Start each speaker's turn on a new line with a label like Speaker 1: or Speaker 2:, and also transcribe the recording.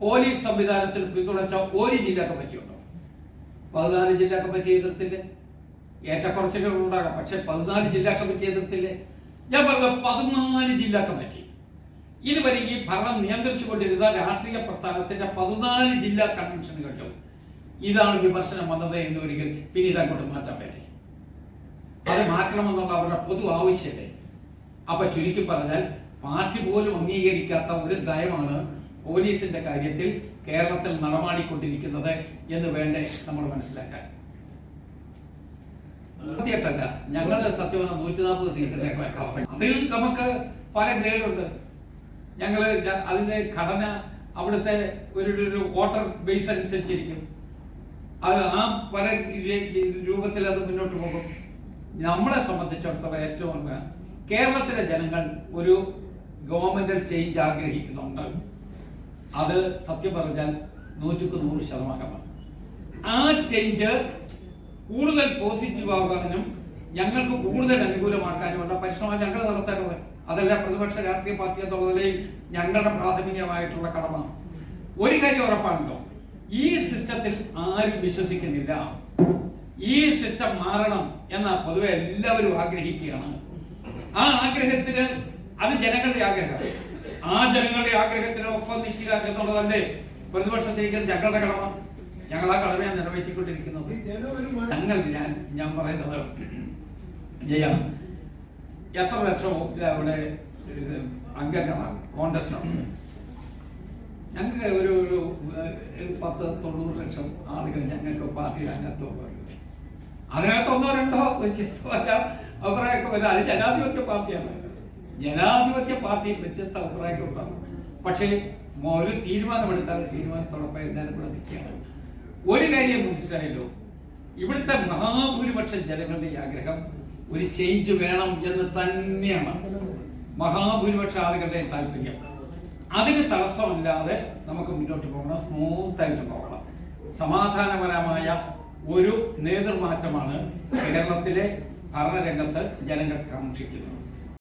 Speaker 1: Police സംവിധാനത്തിൽ പിന്തുണച്ച ഒരു ജില്ലാ കമ്മിറ്റി ഉണ്ടോ? പതിനാല് ജില്ലാ കമ്മിറ്റി എതിർത്തില്ലേ? ഏറ്റക്കുറച്ചിലുകൾ ഉണ്ടാകാം. പക്ഷെ പതിനാല് ജില്ലാ കമ്മിറ്റി എതിർത്തില്ലേ? ഞാൻ പറഞ്ഞ പതിനാല് ജില്ലാ കമ്മിറ്റി. ഇതുവരെ ഈ ഭരണം നിയന്ത്രിച്ചു കൊണ്ടിരുന്ന രാഷ്ട്രീയ പ്രസ്ഥാനത്തിന്റെ പതിനാല് ജില്ലാ കൺവെൻഷനുകളിലും ഇതാണ് വിമർശനം വന്നത് എന്ന് ഒരിക്കൽ പിന്നെ ഇതങ്ങോട്ട് മാറ്റാൻ പറ്റി അത് മാറ്റണമെന്നുള്ള അവരുടെ പൊതു ആവശ്യമല്ലേ? അപ്പൊ ചുരുക്കി പറഞ്ഞാൽ പാർട്ടി പോലും അംഗീകരിക്കാത്ത ഒരു നയമാണ് പോലീസിന്റെ കാര്യത്തിൽ കേരളത്തിൽ നടമാടിക്കൊണ്ടിരിക്കുന്നത് എന്ന് വേണ്ടേ നമ്മൾ മനസ്സിലാക്കാൻ? സത്യമായിട്ടല്ല ഞങ്ങൾ സത്യമാണ് നൂറ്റി നാൽപ്പത് സീറ്റിന്റെ അതിൽ നമുക്ക് പല ഗ്രേഡുണ്ട്. ഞങ്ങൾ അതിന്റെ ഘടന അവിടുത്തെ ഒരു ഒരു വോട്ടർ ബേസ് അനുസരിച്ചിരിക്കും. അത് ആ പല രൂപത്തിൽ അത് മുന്നോട്ട് പോകും. നമ്മളെ സംബന്ധിച്ചിടത്തോളം ഏറ്റവും കേരളത്തിലെ ജനങ്ങൾ ഒരു ഗവൺമെന്റൽ ചേഞ്ച് ആഗ്രഹിക്കുന്നുണ്ട്. അത് സത്യം പറഞ്ഞാൽ നൂറ്റിക്ക് നൂറ് ശതമാനമാണ്. ആ ചേഞ്ച് കൂടുതൽ പോസിറ്റീവ് ആകാനും ഞങ്ങൾക്ക് കൂടുതൽ അനുകൂലമാക്കാനുമുള്ള പരിശ്രമം ഞങ്ങൾ നടത്തേണ്ടത് അതല്ല പ്രതിപക്ഷ രാഷ്ട്രീയ പാർട്ടി എന്നുള്ള ഞങ്ങളുടെ പ്രാഥമികമായിട്ടുള്ള കടമ. ഒരു കാര്യം ഉറപ്പാണല്ലോ ഈ സിസ്റ്റത്തിൽ ആരും വിശ്വസിക്കുന്നില്ല. ഈ സിസ്റ്റം മാറണം എന്ന പൊതുവെ എല്ലാവരും ആഗ്രഹിക്കുകയാണ്. ആ ആഗ്രഹത്തിന് അത് ജനങ്ങളുടെ ആഗ്രഹം ആ ജനങ്ങളുടെ ആഗ്രഹത്തിന് ഒപ്പം നിൽക്കുക എന്നുള്ളതല്ലേ പ്രതിപക്ഷത്തിരിക്കുന്ന ഞങ്ങളുടെ കടമ ഞങ്ങൾ ആ കടമയാണ് നിറവേറ്റിക്കൊണ്ടിരിക്കുന്നത്. ഞങ്ങൾ ഞാൻ ഞാൻ പറയുന്നത് ജയാ. എത്ര ലക്ഷം അവിടെ അംഗങ്ങളാണ് കോൺഗ്രസിനുണ്ട് ഞങ്ങൾക്ക് ഒരു ഒരു പത്ത് തൊണ്ണൂറ് ലക്ഷം ആളുകൾ ഞങ്ങൾക്ക് പാർട്ടിയിൽ അംഗത്വം അതിനകത്ത് ഒന്നോ രണ്ടോ വ്യത്യസ്തമായ അഭിപ്രായമൊക്കെ വരാം. അത് ജനാധിപത്യ പാർട്ടിയാണ്. ജനാധിപത്യ പാർട്ടി വ്യത്യസ്ത അഭിപ്രായമൊക്കെ ഉണ്ടാകും. പക്ഷേ ഒരു തീരുമാനമെടുത്താൽ തീരുമാനത്തോടൊപ്പം എല്ലാവരും കൂടെ നിൽക്കുകയാണ്. ഒരു കാര്യം മനസ്സിലായല്ലോ. ഇവിടുത്തെ മഹാഭൂരിപക്ഷം ജനങ്ങളുടെ ആഗ്രഹം ഒരു ചേഞ്ച് വേണം എന്ന് തന്നെയാണ്. മഹാഭൂരിപക്ഷ ആളുകളുടെ താല്പര്യം. അതിന് തടസ്സമില്ലാതെ നമുക്ക് മുന്നോട്ട് പോകണം സ്മൂത്തായിട്ട് പോകണം. സമാധാനപരമായ ഒരു നേതൃമാറ്റമാണ് കേരളത്തിലെ ഭരണരംഗത്ത് ജനങ്ങൾ കാക്ഷിക്കുന്നത്